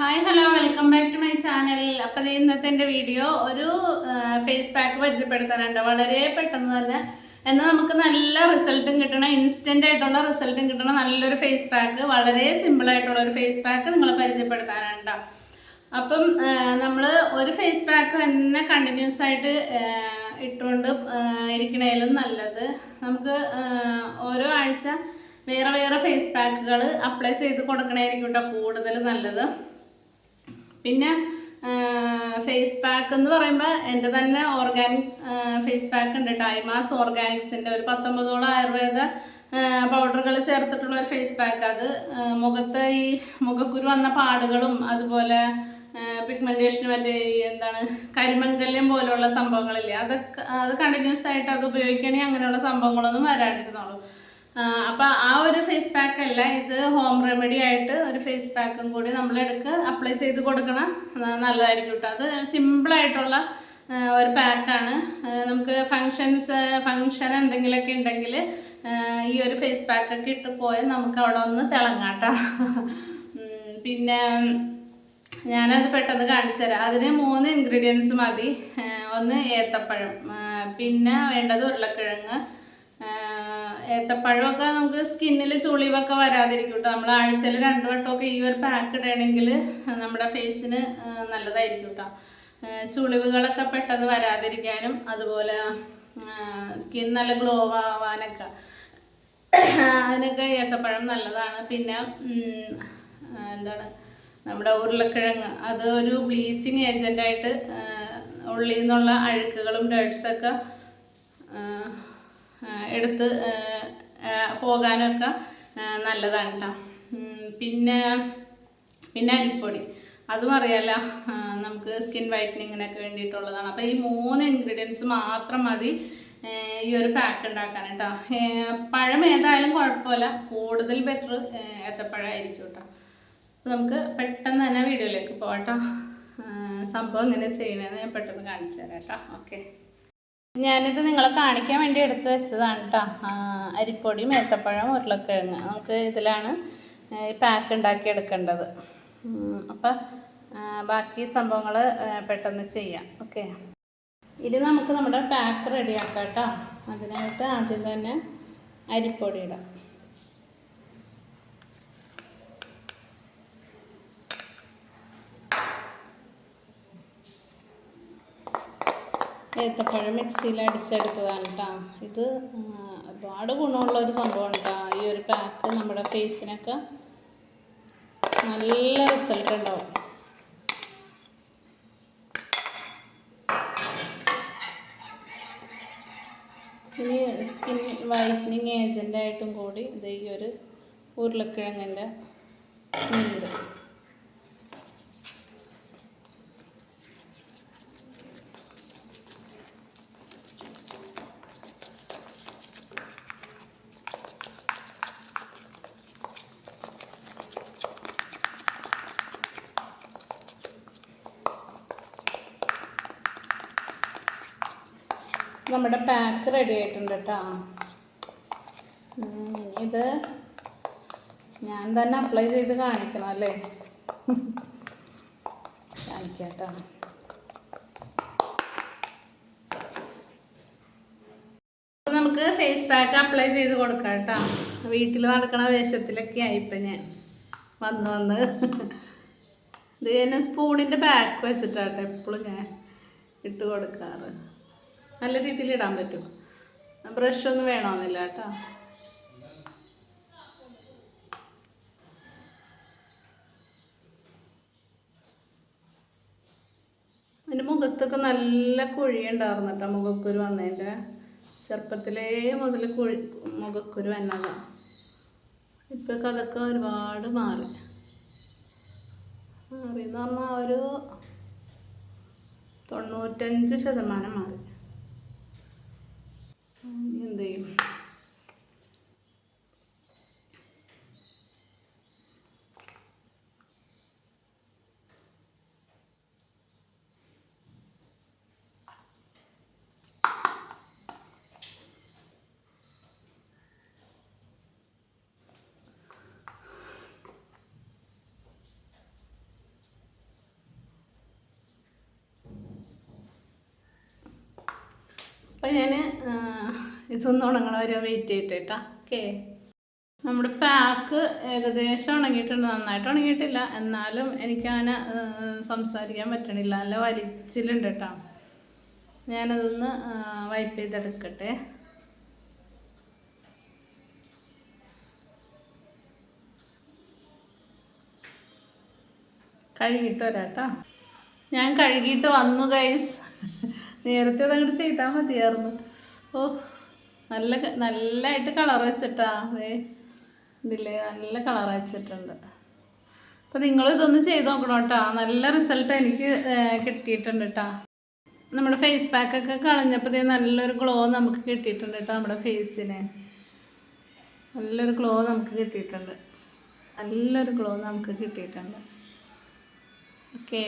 Hi hello welcome back to my channel അപ്പോൾ ഇന്നത്തെ എന്റെ വീഡിയോ ഒരു ഫേസ് പാക്ക് പരിചയപ്പെടുത്താനുണ്ട്. വളരെ പെട്ടെന്ന് തന്നെ. എന്നാൽ നമുക്ക് നല്ല റിസൾട്ടും കിട്ടണം. ഇൻസ്റ്റന്റ് ആയിട്ടുള്ള റിസൾട്ടും കിട്ടണം. നല്ലൊരു ഫേസ് പാക്ക് വളരെ സിമ്പിളായിട്ടുള്ള ഒരു ഫേസ് പാക്ക് നിങ്ങളെ പരിചയപ്പെടുത്താനുണ്ട്. അപ്പം നമ്മൾ ഒരു ഫേസ് പാക്ക് തന്നെ കണ്ടിന്യൂസ് ആയിട്ട് ഇട്ടുകൊണ്ട് ഇരിക്കണേലും നല്ലത്. നമുക്ക് ഓരോ ആഴ്ച വേറെ വേറെ ഫേസ് പാക്കുകൾ അപ്ലൈ ചെയ്ത് കൊടുക്കണമായിരിക്കും കേട്ടോ കൂടുതൽ നല്ലത്. പിന്നെ ഫേസ് പാക്ക് എന്ന് പറയുമ്പോൾ എന്റെ തന്നെ ഓർഗാനിക് ഫേസ് പാക്ക് ഉണ്ട് ടൈമാസ് ഓർഗാനിക്സിന്റെ ഒരു പത്തൊമ്പതോളം ആയുർവേദ പൗഡറുകൾ ചേർത്തിട്ടുള്ള ഒരു ഫേസ് പാക്ക് അത്. മുഖത്ത് ഈ മുഖക്കുരു വന്ന പാടുകളും അതുപോലെ പിഗ്മെന്റേഷൻ മറ്റേ എന്താണ് കരിമംഗല്യം പോലുള്ള സംഭവങ്ങളില്ലേ? അതൊക്കെ അത് കണ്ടിന്യൂസ് ആയിട്ട് അത് ഉപയോഗിക്കണേ അങ്ങനെയുള്ള സംഭവങ്ങളൊന്നും വരാണ്ടിരുന്നുള്ളൂ. അപ്പോൾ ആ ഒരു ഫേസ് പാക്ക് അല്ല ഇത് ഹോം റെമഡി ആയിട്ട് ഒരു ഫേസ് പാക്കും കൂടി നമ്മൾ എടുക്ക് അപ്ലൈ ചെയ്ത് കൊടുക്കണം. നല്ലതായിരിക്കും കേട്ടോ അത് സിമ്പിളായിട്ടുള്ള ഒരു പാക്കാണ് നമുക്ക് ഫങ്ഷൻസ് ഫങ്ഷൻ എന്തെങ്കിലുമൊക്കെ ഉണ്ടെങ്കിൽ ഈ ഒരു ഫേസ് പാക്കൊക്കെ ഇട്ട് പോയാൽ നമുക്ക് അവിടെ ഒന്ന് തിളങ്ങാട്ടോ പിന്നെ ഞാനത് പെട്ടെന്ന് കാണിച്ചു തരാം. അതിന് മൂന്ന് ഇൻഗ്രീഡിയൻസ് മതി. ഒന്ന് ഏത്തപ്പഴം പിന്നെ വേണ്ടത് ഉരുളക്കിഴങ്ങ് ഏത്തപ്പഴമൊക്കെ നമുക്ക് സ്കിന്നിൽ ചുളിവൊക്കെ വരാതിരിക്കും കേട്ടോ. നമ്മൾ ആഴ്ചയിൽ രണ്ട് വട്ടമൊക്കെ ഈ ഒരു പാക്ക് ഇടണമെങ്കിൽ നമ്മുടെ ഫേസിന് നല്ലതായിരിക്കും കേട്ടോ. ചുളിവുകളൊക്കെ പെട്ടെന്ന് വരാതിരിക്കാനും അതുപോലെ സ്കിൻ നല്ല ഗ്ലോ ആവാനൊക്കെ. അതിനൊക്കെ ഏത്തപ്പഴം നല്ലതാണ്. പിന്നെ എന്താണ്? നമ്മുടെ ഉരുളക്കിഴങ്ങ്. അത് ഒരു ബ്ലീച്ചിങ് ഏജന്റായിട്ട് ഉള്ളിൽ നിന്നുള്ള അഴുക്കുകളും ഡേർട്സൊക്കെ എടുത്ത് പോകാനൊക്കെ നല്ലതാണ് കേട്ടോ പിന്നെ പിന്നെ അരിപ്പൊടി. അതും അറിയാലോ ആ, നമുക്ക് സ്കിൻ വൈറ്റനിങ്ങിനൊക്കെ വേണ്ടിയിട്ടുള്ളതാണ്. അപ്പോൾ ഈ മൂന്ന് ഇൻഗ്രീഡിയൻസ് മാത്രം മതി ഈ ഒരു പാക്ക് ഉണ്ടാക്കാൻ കേട്ടോ പഴം ഏതായാലും കുഴപ്പമില്ല. കൂടുതൽ ബെറ്റർ ഏത്തപ്പഴമായിരിക്കും കേട്ടോ അപ്പോൾ നമുക്ക് പെട്ടെന്ന് തന്നെ വീഡിയോയിലേക്ക് പോകട്ടോ സംഭവം ഇങ്ങനെ ചെയ്യണമെന്ന് ഞാൻ പെട്ടെന്ന് കാണിച്ചു തരാം കേട്ടോ ഓക്കെ. ഞാനിത് നിങ്ങളെ കാണിക്കാൻ വേണ്ടി എടുത്തു വെച്ചതാണ് കേട്ടോ അരിപ്പൊടി മേത്തപ്പഴം ഉരുളക്കിഴങ്ങ്. നമുക്ക് ഇതിലാണ് പാക്ക് ഉണ്ടാക്കി എടുക്കേണ്ടത്. അപ്പം ബാക്കി സംഭവങ്ങൾ പെട്ടെന്ന് ചെയ്യാം. ഓക്കെ. ഇനി നമുക്ക് നമ്മുടെ പാക്ക് റെഡിയാക്കാം കേട്ടോ അതിനായിട്ട് ആദ്യം തന്നെ അരിപ്പൊടി ഇടാം. ഏത്തപ്പഴം മിക്സിയിൽ അടിച്ചെടുത്തതാണ് കേട്ടോ. ഇത് ഒരുപാട് ഗുണമുള്ള ഒരു സംഭവമാണ് കേട്ടോ. ഈ ഒരു പാക്ക് നമ്മുടെ ഫേസിനൊക്കെ നല്ല റിസൾട്ട് ഉണ്ടാവും. ഇനി സ്കിൻ വൈറ്റനിങ് ഏജന്റായിട്ടും കൂടി ഇത് ഈ ഒരു ഉരുളക്കിഴങ്ങിന്റെ നീര് നമ്മുടെ പാക്ക് റെഡി ആയിട്ടുണ്ട് കേട്ടോ ഇത് ഞാൻ തന്നെ അപ്ലൈ ചെയ്ത് കാണിക്കണം അല്ലേ? കാണിക്കാം കേട്ടോ നമുക്ക് ഫേസ് പാക്ക് അപ്ലൈ ചെയ്ത് കൊടുക്കാം കേട്ടോ വീട്ടിൽ നടക്കണ വേഷത്തിലൊക്കെ ആയിപ്പോൾ ഞാൻ. വന്ന് വന്ന്. ഇത് തന്നെ സ്പൂണിന്റെ ബാക്ക് വെച്ചിട്ടാട്ടോ എപ്പോഴും ഞാൻ ഇട്ട് കൊടുക്കാറ്. നല്ല രീതിയിൽ ഇടാൻ പറ്റും. ബ്രഷ് ഒന്നും വേണമെന്നില്ല കേട്ടോ. എന്റെ മുഖത്തൊക്കെ നല്ല കുഴി ഉണ്ടായിരുന്നു കേട്ടോ മുഖക്കുരു വന്നതിന്റെ. ചെറുപ്പത്തിലേ മുതൽ കുഴി മുഖക്കുരു വന്നതാണ് ഇപ്പോഴൊക്കെ അതൊക്കെ ഒരുപാട് മാറി. മാറി എന്ന് പറഞ്ഞാൽ ഒരു തൊണ്ണൂറ്റഞ്ച് ശതമാനം മാറി. thì അപ്പോൾ ഞാൻ ഇതൊന്നും ഉണങ്ങണ വരെ വെയിറ്റ് ചെയ്തിട്ട് കേട്ടോ. ഓക്കെ നമ്മുടെ പാക്ക് ഏകദേശം ഉണങ്ങിയിട്ടുണ്ട്. നന്നായിട്ട് ഉണങ്ങിയിട്ടില്ല. എന്നാലും എനിക്കങ്ങനെ സംസാരിക്കാൻ പറ്റണില്ല. നല്ല വലിച്ചിലുണ്ട് കേട്ടോ. ഞാനതൊന്ന് വൈപ്പ് ചെയ്തെടുക്കട്ടെ. കഴുകിയിട്ട് വരാം കേട്ടോ. ഞാൻ കഴുകിയിട്ട് വന്നു ഗൈസ് നേരത്തെ അതങ്ങോട്ട് ചെയ്താൽ മതിയായിരുന്നു. ഓ. നല്ല നല്ല നല്ലതായിട്ട് കളർ വെച്ചിട്ടാ. അതെ ഇതില്ലേ നല്ല കളർ വെച്ചിട്ടുണ്ട്. അപ്പോൾ നിങ്ങൾ ഇതൊന്ന് ചെയ്ത് നോക്കണം കേട്ടോ. നല്ല റിസൾട്ട് എനിക്ക് കിട്ടിയിട്ടുണ്ട് കേട്ടോ നമ്മുടെ ഫേസ് പാക്കൊക്കെ കളഞ്ഞപ്പോൾ നല്ലൊരു ഗ്ലോ നമുക്ക് കിട്ടിയിട്ടുണ്ട് കേട്ടോ നമ്മുടെ ഫേസിന്. നല്ലൊരു ഗ്ലോ നമുക്ക് കിട്ടിയിട്ടുണ്ട്. നല്ലൊരു ഗ്ലോ നമുക്ക് കിട്ടിയിട്ടുണ്ട്. ഓക്കേ.